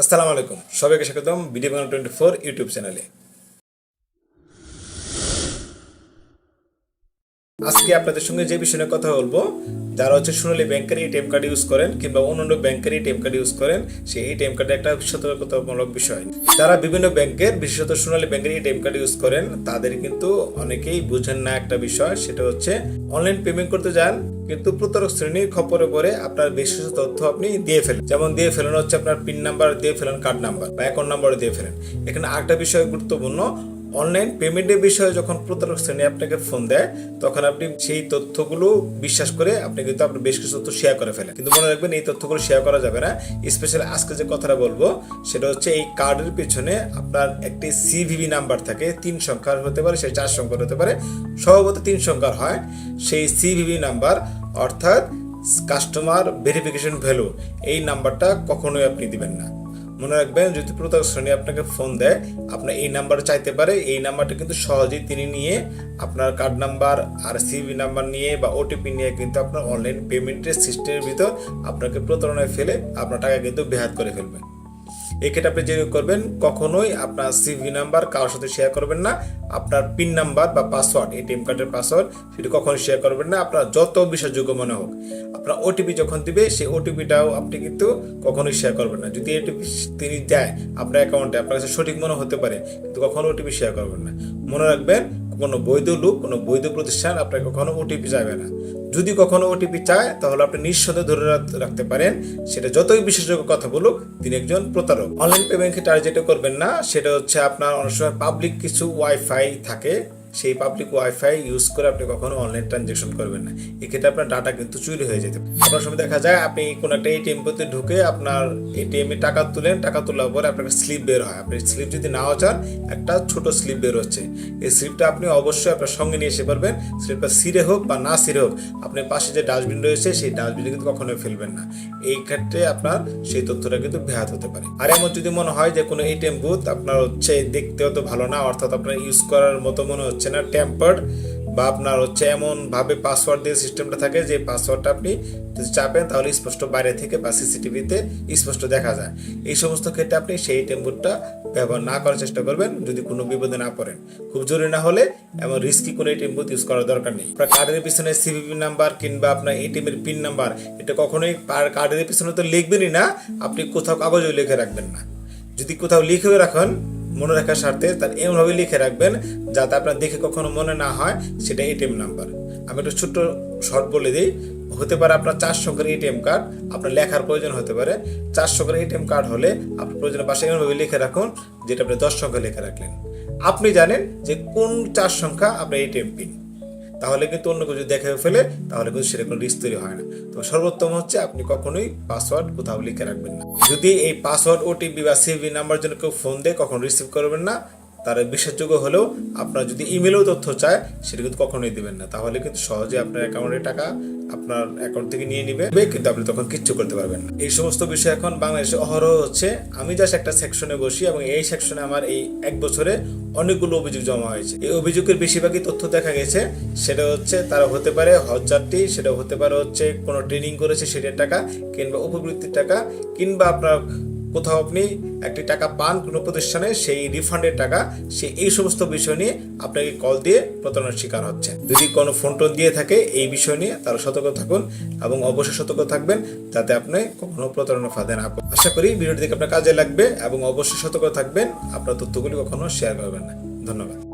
আসসালামু আলাইকুম। সবাইকে স্বাগতম video Bangla twenty four YouTube চ্যানেলে। আজকে আপনাদের সঙ্গে যে বিষয়ে কথা বলব, যারা হচ্ছে সোনালী ব্যাংকের এটিএম কার্ড ইউজ করেন কিংবা অন্যান্য ব্যাংকের এটিএম কার্ড ইউজ করেন, সেই এটিএম কার্ডে একটা সতর্কতামূলক বিষয়। যারা বিভিন্ন ব্যাংকের বিশেষত সোনালী ব্যাংকের এটিএম কার্ড ইউজ করেন, তাদের কিন্তু অনেকেই বুঝেন না একটা বিষয়, সেটা হচ্ছে অনলাইন পেমেন্ট করতে যান কিন্তু প্রতারক শ্রেণির খপরে পরে আপনার বিশেষ তথ্য আপনি দিয়ে ফেলেন। যেমন দিয়ে ফেলেন হচ্ছে আপনার পিন নাম্বার দিয়ে ফেলেন কার্ড নাম্বার বা অ্যাকাউন্ট নাম্বার দিয়ে ফেলেন। এখানে আরেকটা বিষয় গুরুত্বপূর্ণ অনলাইন পেমেন্টের বিষয়ে যখন প্রতারক শ্রেণি আপনাকে ফোন দেয়, তখন আপনি সেই তথ্যগুলো বিশ্বাস করে আপনি কিন্তু আপনার বেশ কিছু তথ্য শেয়ার করে ফেলেন। কিন্তু মনে রাখবেন, এই তথ্যগুলো শেয়ার করা যাবে না। স্পেশালি আজকে যে কথাটা বলব, সেটা হচ্ছে এই কার্ডের পিছনে আপনার একটি সিভিভি নাম্বার থাকে। তিন সংখ্যার হতে পারে সেই চার সংখ্যার হতে পারে। সম্ভবত তিন সংখ্যার হয়। সেই সিভিভি নাম্বার অর্থাৎ কাস্টমার ভেরিফিকেশন ভ্যালু এই নাম্বারটা কখনোই আপনি দিবেন না। মনে রাখবেন, যদি প্রতারক শ্রেণি আপনাকে ফোন দেয় আপনার এই নাম্বার চাইতে পারে, এই নাম্বারটা কিন্তু সহজেই তিনি নিয়ে আপনার কার্ড নাম্বার আর সিভি নাম্বার নিয়ে বা ওটিপি নিয়ে কিন্তু আপনার অনলাইন পেমেন্টের সিস্টেমের ভিতর আপনাকে প্রতারণায় ফেলে আপনার টাকা কিন্তু বেহাত করে ফেলবে। এক্ষেত্রে আপনি যে করবেন, কখনোই আপনার সিভি নাম্বার কারোর সাথে শেয়ার করবেন না। আপনার পিন নাম্বার বা পাসওয়ার্ড এটিএম কার্ডের পাসওয়ার্ড সেটি কখনোই শেয়ার করবেন না। আপনার যত বিশ্বাসযোগ্য মনে হোক, আপনার ওটিপি যখন দিবে, সেই ওটিপিটাও আপনি কিন্তু কখনোই শেয়ার করবেন না। যদি ওটিপি তিনি দেয় আপনার অ্যাকাউন্টে আপনার কাছে সঠিক মনে হতে পারে, কিন্তু কখনো ওটিপি শেয়ার করবেন না। মনে রাখবেন কোনো বৈধ লোক, কোনো বৈধ প্রতিষ্ঠান আপনাকে কখনো ওটিপি চাইবে না। যদি কখনো ওটিপি চায়, তাহলে আপনি নিঃসন্দেহে ধরে রাখতে পারেন, সেটা যতই বিশেষজ্ঞ কথা বলুক, তিনি একজন প্রতারক। অনলাইন পেমেন্টকে টার্গেটও করবেন না, সেটা হচ্ছে আপনার অনেক সময় পাবলিক কিছু ওয়াইফাই থাকে সেই পাবলিক ওয়াইফাই ইউজ করে আপনি কখনো অনলাইন ট্রানজেকশন করবেন না। এক্ষেত্রে আপনার ডাটা কিন্তু চুরি হয়ে যেতে আপনার সময় দেখা যায়, আপনি কোনো একটা এটিএম তে ঢুকে আপনার এটিএম এ টাকা তুলেন, টাকা তোলার পরে আপনার স্লিপ বের হয়। আপনি স্লিপ যদি নাও চান, একটা ছোট স্লিপ বের হচ্ছে। এই স্লিপটা আপনি অবশ্যই আপনার সঙ্গে নিয়ে এসে পারবেন। স্লিপটা সিরে হোক বা না সিরে হোক আপনার পাশে যে ডাস্টবিন রয়েছে, সেই ডাস্টবিনে কিন্তু কখনোই ফেলবেন না। এই ক্ষেত্রে আপনার সেই তথ্যটা কিন্তু ব্যাহাত হতে পারে। আর এমন যদি মনে হয় যে কোনো এটিএম বুথ আপনার হচ্ছে দেখতে অত ভালো না, অর্থাৎ আপনার ইউজ করার মতো মনে হচ্ছে না টেম্পার্ড বা আপনার হচ্ছে এমন ভাবে পাসওয়ার্ড দিয়ে সিস্টেমটা থাকে যে পাসওয়ার্ডটা আপনি যদি চাপেন তাহলে স্পষ্ট বাইরে থেকে বা সিসিটিভিতে স্পষ্ট দেখা যায়। এই সমস্ত ক্ষেত্রে আপনি সেই টেম্পুরটা ব্যবহার না করার চেষ্টা করবেন যদি কোনো বিপদে না পড়েন। খুব জরুরি না হলে এমন রিস্কি কোনো এটিএম ইউজ করার দরকার নেই। আপনার কার্ডের পিছনে সিভিভি নাম্বার কিংবা আপনার এটিএম এর পিন নাম্বার এটা কখনোই কার্ডের পিছনে তো লিখবেনই না, আপনি কোথাও কাগজেও লিখে রাখবেন না। যদি কোথাও লিখেও রাখেন মনে রাখার স্বার্থে তার এমনভাবে লিখে রাখবেন যাতে আপনার দেখে কখনো মনে না হয় সেটা এটিএম নাম্বার আমি একটা ছোট্ট শর্ট বলে দিই। হতে পারে আপনার চার সংখ্যার এটিএম কার্ড আপনার লেখার প্রয়োজন হতে পারে। চার করে এটিএম কার্ড হলে আপনার প্রয়োজনের পাশে এমনভাবে লিখে রাখুন, যেটা আপনি দশ সংখ্যা লিখে রাখলেন। আপনি জানেন যে কোন চার সংখ্যা আপনার এটিএম পিন তাহলে কিন্তু অন্য কিছু দেখে ফেলে, তাহলে কিন্তু সেরকম রিস্ক তৈরি হয় না। তো সর্বোত্তম হচ্ছে আপনি কখনোই পাসওয়ার্ড কোথাও লিখে রাখবেন না। যদি এই পাসওয়ার্ড ওটিপি বা সিভি নাম্বার জন্য কেউ ফোন দেয়, কখন রিসিভ করবেন না। তার বিশ্বাসযোগ্য হলেও আপনার যদি ইমেলেও তথ্য চায়, সেটা কিন্তু কখনোই দিবেন না। তাহলে কিন্তু সহজে আপনার অ্যাকাউন্টে টাকা আপনার অ্যাকাউন্ট থেকে নিয়ে নিবে, কিন্তু আপনি তখন কিচ্ছু করতে পারবেন না। এই সমস্ত বিষয় এখন বাংলাদেশে অহরহ হচ্ছে। আমি জাস্ট একটা সেকশনে বসি এবং এই সেকশনে আমার এই এক বছরে অনেকগুলো অভিযোগ জমা হয়েছে। এই অভিযোগের বেশিরভাগই তথ্য দেখা গেছে। সেটা হচ্ছে তারা হতে পারে হজযাত্রী, সেটা হতে পারে হচ্ছে কোনো ট্রেনিং করেছে সেটার টাকা কিংবা উপবৃত্তির টাকা, কিংবা আপনার কোথাও আপনি একটি টাকা পান কোনো প্রতিষ্ঠানে, সেই রিফান্ডের টাকা, সে এই সমস্ত বিষয় নিয়ে আপনাকে কল দিয়ে প্রতারণার শিকার হচ্ছে। যদি কোনো ফোন টোন দিয়ে থাকে, এই বিষয় নিয়ে তারা সতর্ক থাকুন এবং অবশ্যই সতর্ক থাকবেন যাতে আপনি কখনো প্রতারণা ফাঁদে না পড়েন। আশা করি ভিডিওটি দেখে আপনার কাজে লাগবে এবং অবশ্যই সতর্ক থাকবেন। আপনার তথ্যগুলি কখনো শেয়ার করবেন না। ধন্যবাদ।